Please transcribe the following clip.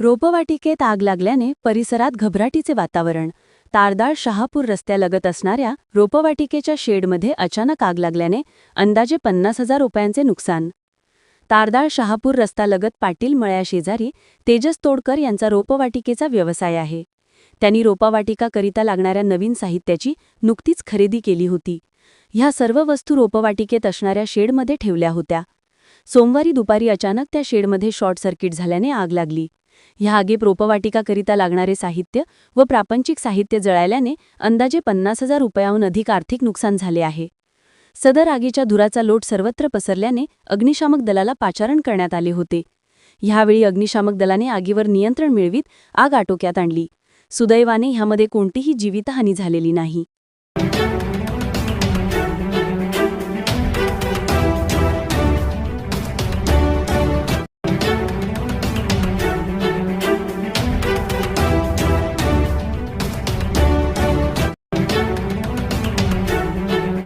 रोपवाटिकेत आग लागल्याने परिसरात घबराटीचे वातावरण. तारदाळ शहापूर रस्त्यालगत असणाऱ्या रोपवाटिकेच्या शेडमध्ये अचानक आग लागल्याने अंदाजे पन्नास हजार रुपयांचे नुकसान. तारदाळ शहापूर रस्त्यालगत पाटील मळ्याशेजारी तेजस तोडकर यांचा रोपवाटिकेचा व्यवसाय आहे. त्यांनी रोपवाटिकाकरिता लागणाऱ्या नवीन साहित्याची नुकतीच खरेदी केली होती. ह्या सर्व वस्तू रोपवाटिकेत असणाऱ्या शेडमध्ये ठेवल्या होत्या. सोमवारी दुपारी अचानक त्या शेडमध्ये शॉर्ट सर्किट झाल्याने आग लागली. ह्या आगीत रोपवाटिकाकरिता लागणारे साहित्य व प्रापंचिक साहित्य जळाल्याने अंदाजे पन्नास हजार रुपयाहून अधिक आर्थिक नुकसान झाले आहे. सदर आगीच्या धुराचा लोट सर्वत्र पसरल्याने अग्निशामक दलाला पाचारण करण्यात आले होते. ह्यावेळी अग्निशामक दलाने आगीवर नियंत्रण मिळवीत आग आटोक्यात आणली. सुदैवाने ह्यामध्ये कोणतीही जीवितहानी झालेली नाही.